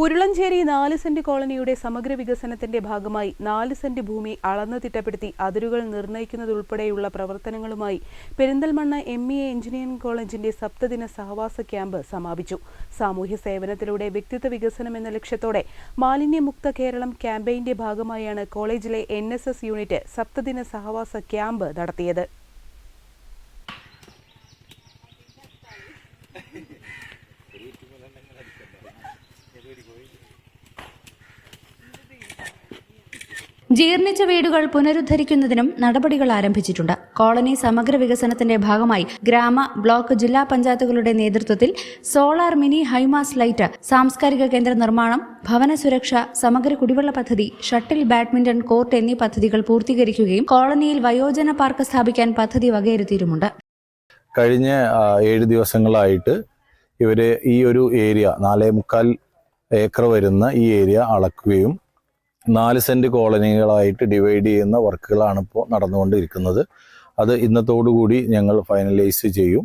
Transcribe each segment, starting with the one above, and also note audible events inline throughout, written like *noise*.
Urulancheri നാല് cent കോളനിയുടെ സമഗ്ര വികസനത്തിന്റെ ഭാഗമായി നാല് സെന്റ് ഭൂമി അളന്നു തിട്ടപ്പെടുത്തി അതിരുകൾ നിർണയിക്കുന്നതുൾപ്പെടെയുള്ള പ്രവർത്തനങ്ങളുമായി പെരിന്തൽമണ്ണ എം ഇ എഞ്ചിനീയറിംഗ് കോളേജിന്റെ സപ്തദിന സഹവാസ ക്യാമ്പ് സമാപിച്ചു. സാമൂഹ്യ സേവനത്തിലൂടെ വ്യക്തിത്വ വികസനം എന്ന ലക്ഷ്യത്തോടെ മാലിന്യമുക്ത കേരളം ക്യാമ്പയിന്റെ ഭാഗമായാണ് കോളേജിലെ എൻ യൂണിറ്റ് സപ്തദിന സഹവാസ ക്യാമ്പ് നടത്തിയത്. *laughs* ജീർണിച്ച വീടുകൾ പുനരുദ്ധരിക്കുന്നതിനും നടപടികൾ ആരംഭിച്ചിട്ടുണ്ട്. കോളനി സമഗ്ര വികസനത്തിന്റെ ഭാഗമായി ഗ്രാമ ബ്ലോക്ക് ജില്ലാ പഞ്ചായത്തുകളുടെ നേതൃത്വത്തിൽ സോളാർ മിനി ഹൈമാസ് ലൈറ്റ് സാംസ്കാരിക കേന്ദ്ര നിർമ്മാണം ഭവന സുരക്ഷ സമഗ്ര കുടിവെള്ള പദ്ധതി ഷട്ടിൽ ബാഡ്മിന്റൺ കോർട്ട് എന്നീ പദ്ധതികൾ പൂർത്തീകരിക്കുകയും കോളനിയിൽ വയോജന പാർക്ക് സ്ഥാപിക്കാൻ പദ്ധതി വകയിരുത്തിയിട്ടുമുണ്ട്. കഴിഞ്ഞ ഏഴ് ദിവസങ്ങളായിട്ട് ഇവർ ഈ ഒരു ഏരിയ നാലേ മുക്കാൽ ഏക്കർ വരുന്ന ഈ ഏരിയ അളക്കുകയും നാല് സെന്റ് കോളനികളായിട്ട് ഡിവൈഡ് ചെയ്യുന്ന വർക്കുകളാണ് ഇപ്പോൾ നടന്നുകൊണ്ടിരിക്കുന്നത്. അത് ഇന്നത്തോടുകൂടി ഞങ്ങൾ ഫൈനലൈസ് ചെയ്യും.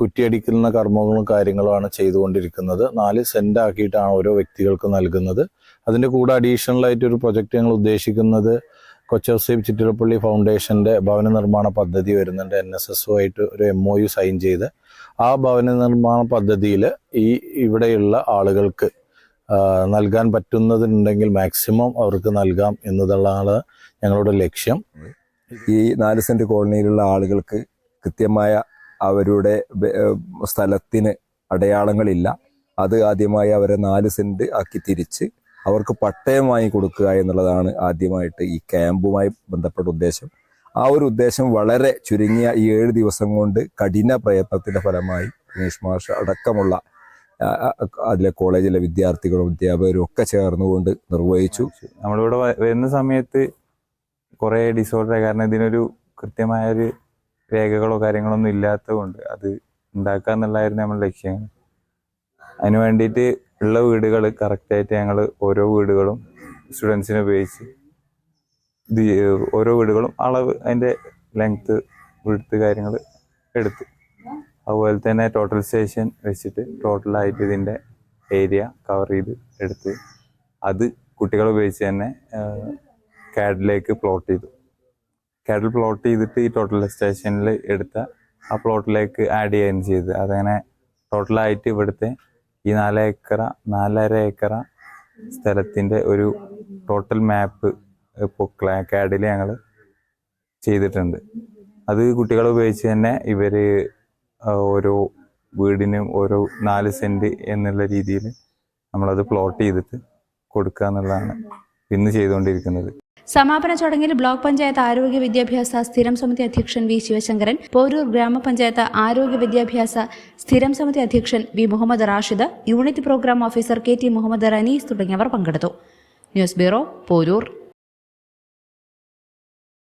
കുറ്റിയടിക്കുന്ന കർമ്മങ്ങളും കാര്യങ്ങളുമാണ് ചെയ്തുകൊണ്ടിരിക്കുന്നത്. നാല് സെന്റ് ആക്കിയിട്ടാണ് ഓരോ വ്യക്തികൾക്ക് നൽകുന്നത്. അതിന്റെ കൂടെ അഡീഷണൽ ആയിട്ട് ഒരു പ്രൊജക്റ്റ് ഞങ്ങൾ ഉദ്ദേശിക്കുന്നത് കൊച്ചൗസേബ് ചിറ്റിലപ്പള്ളി ഫൗണ്ടേഷന്റെ ഭവന നിർമ്മാണ പദ്ധതി വരുന്നുണ്ട്. എൻ എസ് എസ് ആയിട്ട് ഒരു എം ഒ യു സൈൻ ചെയ്ത് ആ ഭവന നിർമ്മാണ പദ്ധതിയിൽ ഈ ഇവിടെയുള്ള ആളുകൾക്ക് നൽകാൻ പറ്റുന്നതുണ്ടെങ്കിൽ മാക്സിമം അവർക്ക് നൽകാം എന്നതുള്ളതാണ് ഞങ്ങളുടെ ലക്ഷ്യം. ഈ നാല് സെന്റ് കോളനിയിലുള്ള ആളുകൾക്ക് കൃത്യമായ അവരുടെ സ്ഥലത്തിന് അടയാളങ്ങളില്ല. അത് ആദ്യമായി അവരെ നാല് സെന്റ് ആക്കി തിരിച്ച് അവർക്ക് പട്ടയം വാങ്ങി കൊടുക്കുക എന്നുള്ളതാണ് ആദ്യമായിട്ട് ഈ ക്യാമ്പുമായി ബന്ധപ്പെട്ട ഉദ്ദേശം. ആ ഒരു ഉദ്ദേശം വളരെ ചുരുങ്ങിയ ഈ ഏഴ് ദിവസം കൊണ്ട് കഠിന പ്രയത്നത്തിന്റെ ഫലമായി ഗണേഷ് മാഷ് അടക്കമുള്ള അതിലെ കോളേജിലെ വിദ്യാർത്ഥികളും അധ്യാപകരും ഒക്കെ ചേർന്നുകൊണ്ട് നിർവഹിച്ചു. നമ്മളിവിടെ വരുന്ന സമയത്ത് കുറേ ഡിസോർഡർ കാരണം ഇതിനൊരു കൃത്യമായ ഒരു രേഖകളോ കാര്യങ്ങളോ ഒന്നും ഇല്ലാത്തത് കൊണ്ട് അത് ഉണ്ടാക്കുക എന്നുള്ളതായിരുന്നു നമ്മുടെ ലക്ഷ്യം. അതിന് വേണ്ടിയിട്ട് ഉള്ള വീടുകൾ കറക്റ്റായിട്ട് ഞങ്ങൾ ഓരോ വീടുകളും സ്റ്റുഡൻസിനെ ഉപയോഗിച്ച് ഓരോ വീടുകളും അളവ് അതിന്റെ ലെങ്ത്ത് വിടുത്ത് കാര്യങ്ങൾ എടുത്തു അതുപോലെ തന്നെ ടോട്ടൽ സ്റ്റേഷൻ വെച്ചിട്ട് ടോട്ടലായിട്ട് ഇതിന്റെ ഏരിയ കവർ ചെയ്ത് എടുത്ത് അത് കുട്ടികൾ ഉപയോഗിച്ച് തന്നെ കാഡിലേക്ക് പ്ലോട്ട് ചെയ്തു. കാഡിൽ പ്ലോട്ട് ചെയ്തിട്ട് ഈ ടോട്ടൽ സ്റ്റേഷനിൽ എടുത്ത ആ പ്ലോട്ടിലേക്ക് ആഡ് ചെയ്യുകയും ചെയ്ത് അതങ്ങനെ ടോട്ടലായിട്ട് ഇവിടുത്തെ ഈ നാല് ഏക്കറ നാലര ഏക്കറ സ്ഥലത്തിന്റെ ഒരു ടോട്ടൽ മാപ്പ് ഇപ്പോൾ കാഡിൽ ഞങ്ങൾ ചെയ്തിട്ടുണ്ട്. അത് കുട്ടികളെ ഉപയോഗിച്ച് തന്നെ ഇവർ ഓരോ വീടിനും ഓരോ നാല് സെന്റ് എന്നുള്ള രീതിയിൽ നമ്മളത് പ്ലോട്ട് ചെയ്തിട്ട് കൊടുക്കുക എന്നുള്ളതാണ് ഇന്ന് ചെയ്തുകൊണ്ടിരിക്കുന്നത്. സമാപന ചടങ്ങിൽ ബ്ലോക്ക് പഞ്ചായത്ത് ആരോഗ്യ വിദ്യാഭ്യാസ സ്ഥിരം സമിതി അധ്യക്ഷൻ വി ശിവശങ്കരൻ പോരൂർ ഗ്രാമപഞ്ചായത്ത് ആരോഗ്യ വിദ്യാഭ്യാസ സ്ഥിരം സമിതി അധ്യക്ഷൻ V Muhammad Rashid unit programme officer K T Muhammad Ranees തുടങ്ങിയവർ പങ്കെടുത്തു. News bureau Poroor.